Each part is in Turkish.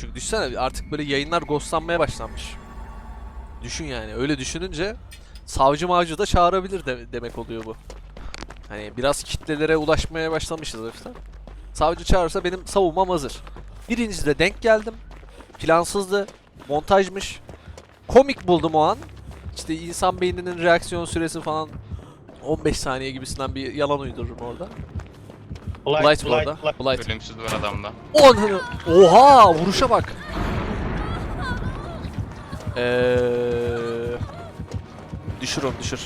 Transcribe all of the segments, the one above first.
Çünkü düşünsene artık böyle yayınlar ghostlanmaya başlanmış. Düşün yani öyle düşününce savcı mavcı da çağırabilir de- demek oluyor bu. Hani biraz kitlelere ulaşmaya başlamışız hafiften. Savcı çağırırsa benim savunmam hazır. Birincide denk geldim. Plansızdı. Montajmış. Komik buldum o an. İşte insan beyninin reaksiyon süresi falan 15 saniye gibisinden bir yalan uydururum orada. Blight bu arada. Blight. Ölümsüz var adamda. Ananı. Oha vuruşa bak. Eee düşür onu düşür.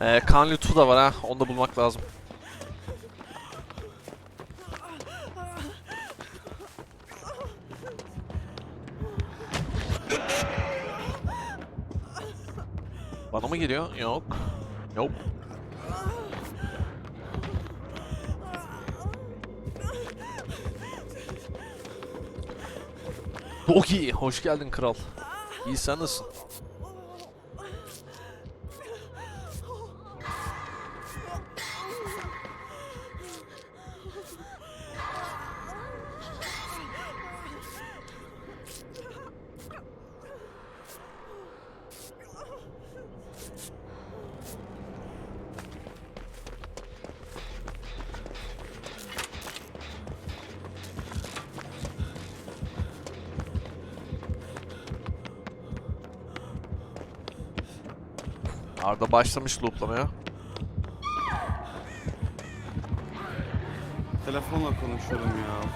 Ee, kan lütfu da var ha. Onu da bulmak lazım. Bana mı geliyor? Yok. Yok. Dogi, hoş geldin kral. İyi sen nasılsın? Arda başlamış looplamaya. Telefonla konuşuyorum ya.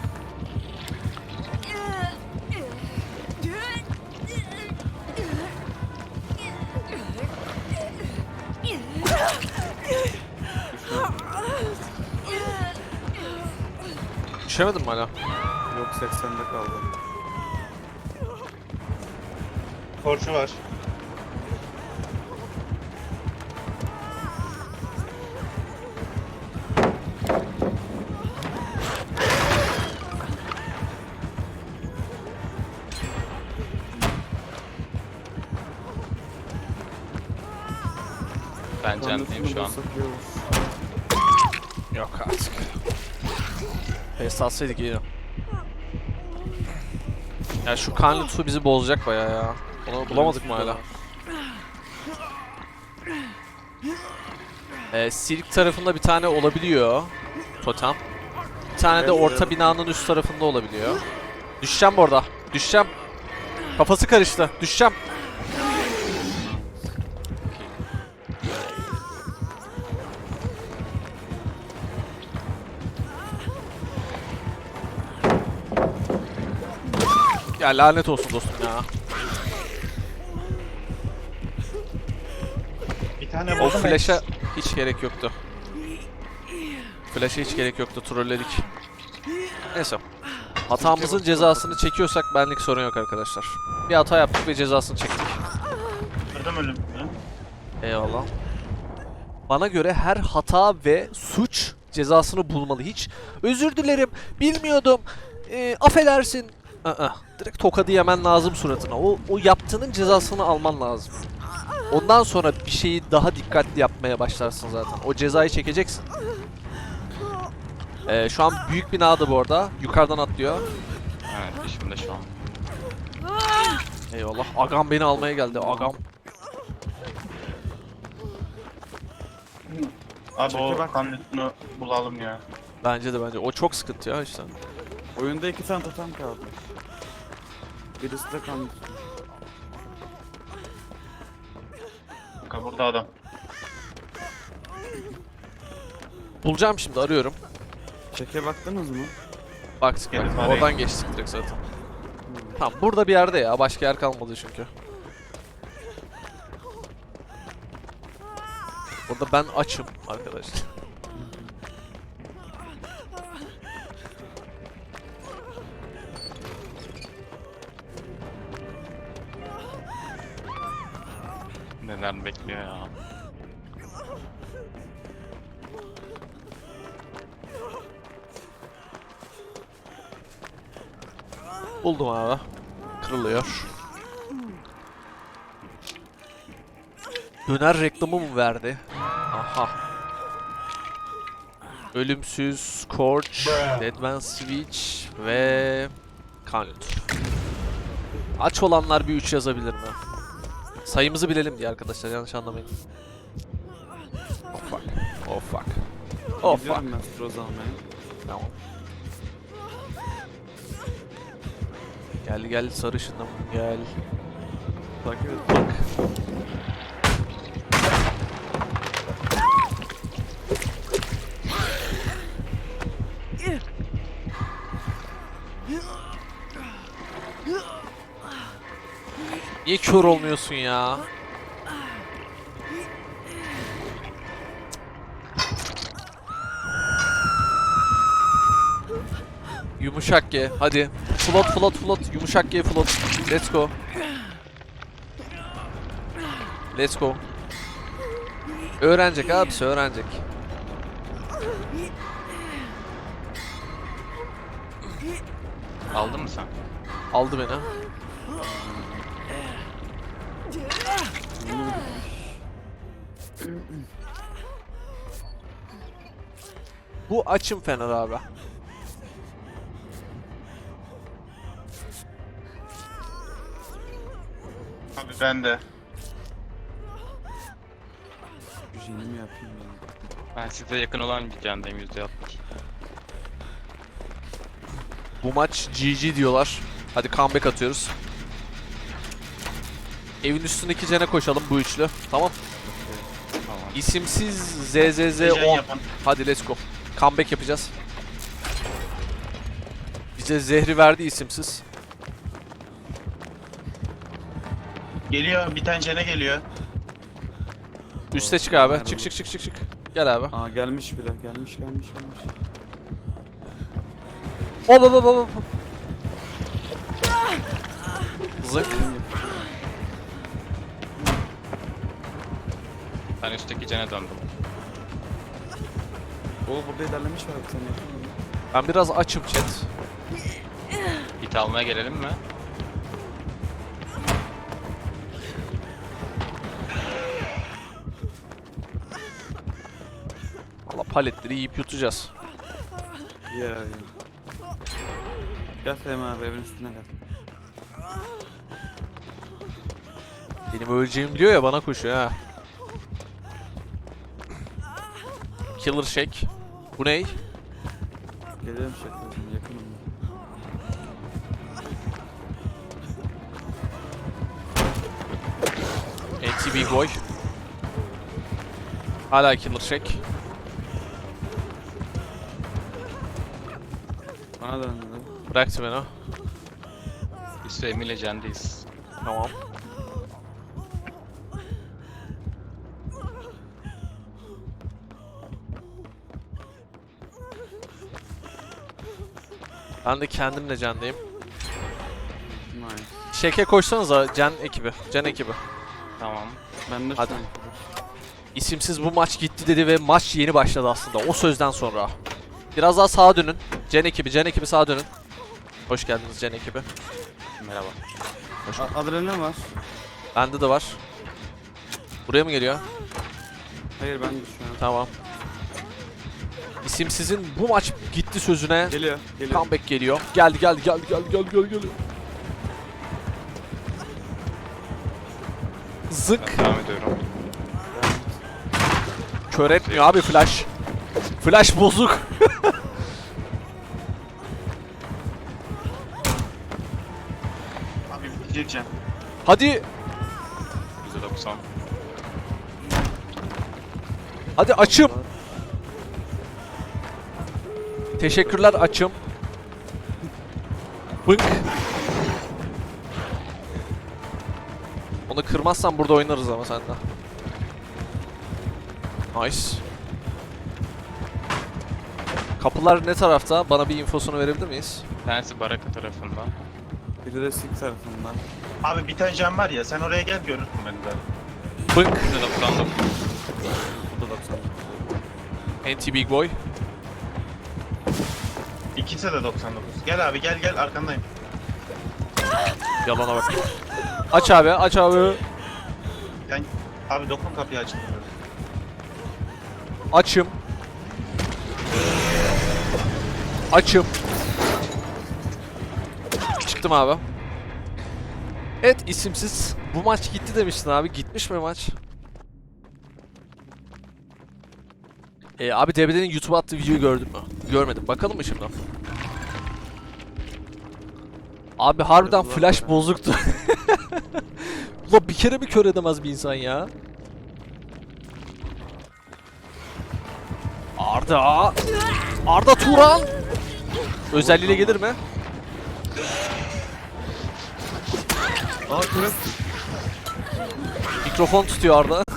Düşemedin mi hala? Yok 80'de kaldım. Korçu var. Canlıyım şu an. Yok artık. Pes atsaydık iyi. Ya şu kan lütfu bizi bozacak bayağı ya. Onu bulamadık mı hala? Ee, Silk tarafında bir tane olabiliyor. Totem. Bir tane de orta binanın üst tarafında olabiliyor. Düşeceğim bu arada. Düşeceğim. Kafası karıştı. Düşeceğim. Ya lanet olsun dostum ya. Bir tane O buldum. flash'a hiç gerek yoktu. Flash'a hiç gerek yoktu. Trolledik. Neyse. Hatamızın cezasını çekiyorsak benlik sorun yok arkadaşlar. Bir hata yaptık ve cezasını çektik. Kırdım ölüm. Eyvallah. Bana göre her hata ve suç cezasını bulmalı. Hiç özür dilerim, bilmiyordum, e, affedersin. Aa, direkt tokadı yemen lazım suratına. O, o yaptığının cezasını alman lazım. Ondan sonra bir şeyi daha dikkatli yapmaya başlarsın zaten. O cezayı çekeceksin. Ee, şu an büyük binada bu arada. Yukarıdan atlıyor. Evet peşimde şu an. Eyvallah. Agam beni almaya geldi. Agam. Abi o kanlısını bulalım ya. Bence de bence. O çok sıkıntı ya işte. Oyunda iki tane totem kaldı. Birisi de kan Kanka burada adam. Bulacağım şimdi arıyorum. Çeke baktınız mı? Baktık Gelin baktık. arayın. Oradan geçtik direkt zaten. Tamam burada bir yerde ya. Başka yer kalmadı çünkü. Burada ben açım arkadaşlar. Neler bekliyor ya. Buldum abi. Kırılıyor. Döner reklamı mı verdi? Aha. Ölümsüz, Scorch, Deadman Switch ve Kanut. Aç olanlar bir 3 yazabilir mi? Sayımızı bilelim diye arkadaşlar yanlış anlamayın. Oh fuck. Oh fuck. Oh fuck. Gidiyorum ben almaya. Tamam. Gel gel sarışınım gel. Takip et. Bak. Niye kör olmuyorsun ya? Yumuşak ye. Hadi. Float float float. Yumuşak ye float. Let's go. Let's go. Öğrenecek abisi öğrenecek. Aldın mı sen? Aldı beni. Bu açım Fener abi. Abi ben de. Mi yapayım ben? Ben size yakın olan bir candayım %60. Bu maç GG diyorlar. Hadi comeback atıyoruz. Evin üstündeki cene koşalım bu üçlü. Tamam. İsimsiz Heyecan ZZZ10. yapan. Hadi let's go. Comeback yapacağız. Bize zehri verdi isimsiz. Geliyor bir tane cene geliyor. Üste çık abi. Çık çık çık çık çık. Gel abi. Aa gelmiş bile. Gelmiş gelmiş gelmiş. Hop hop hop hop. Zık. Ben üstteki cene döndüm. O burada ilerlemiş var bir tane. Ben biraz açım chat. Hit almaya gelelim mi? Valla paletleri yiyip yutacağız. Ya ya. Gel Fehmi abi evin üstüne gel. Benim öleceğim diyor ya bana koşuyor ha. Killer Shake. Bu ney? Geliyorum şaka yakınım. NTB Goy. Hala Killer Shake. Bana döndü. Bıraktı beni. Üstü Emil ile cendeyiz. Tamam. Ben de kendimle candayım. Nice. Şeke koşsanıza Can ekibi. Can ekibi. Tamam. Ben de Hadi. İsimsiz bu maç gitti dedi ve maç yeni başladı aslında o sözden sonra. Biraz daha sağa dönün. Can ekibi, Can ekibi sağa dönün. Hoş geldiniz Can ekibi. Merhaba. A- Adrenalin var. Bende de var. Buraya mı geliyor? Hayır ben de şu an. Tamam. İsimsizin bu maç gitti sözüne Geliyor. Geliyor. comeback geliyor. Geldi geldi geldi geldi geldi geldi geldi. Zık. Ben devam ediyorum. Kör etmiyor abi flash. Flash bozuk. Abi can. Hadi %90. hadi açım. Teşekkürler açım. Bınk. Onu kırmazsan burada oynarız ama sende. Nice. Kapılar ne tarafta? Bana bir infosunu verebilir miyiz? Tanesi baraka tarafında. Biri de sik tarafından. Abi bir tane can var ya sen oraya gel görürsün beni de. Bınk. %99. Bu da 90. NT Big Boy. İkisi de 99. Gel abi gel gel arkandayım. Yalana bak. Aç abi, aç abi. Ben... Abi dokun kapıyı açın. Açım. Açım. Çıktım abi. Evet isimsiz. Bu maç gitti demiştin abi. Gitmiş mi maç? E, abi DBD'nin YouTube'a attığı videoyu gördün mü? Görmedim. Bakalım mı şimdi? Abi harbiden flash bozuktu. Ulan bir kere mi kör edemez bir insan ya? Arda. Arda Turan. Özelliğiyle gelir mi? Aa. Mikrofon tutuyor Arda.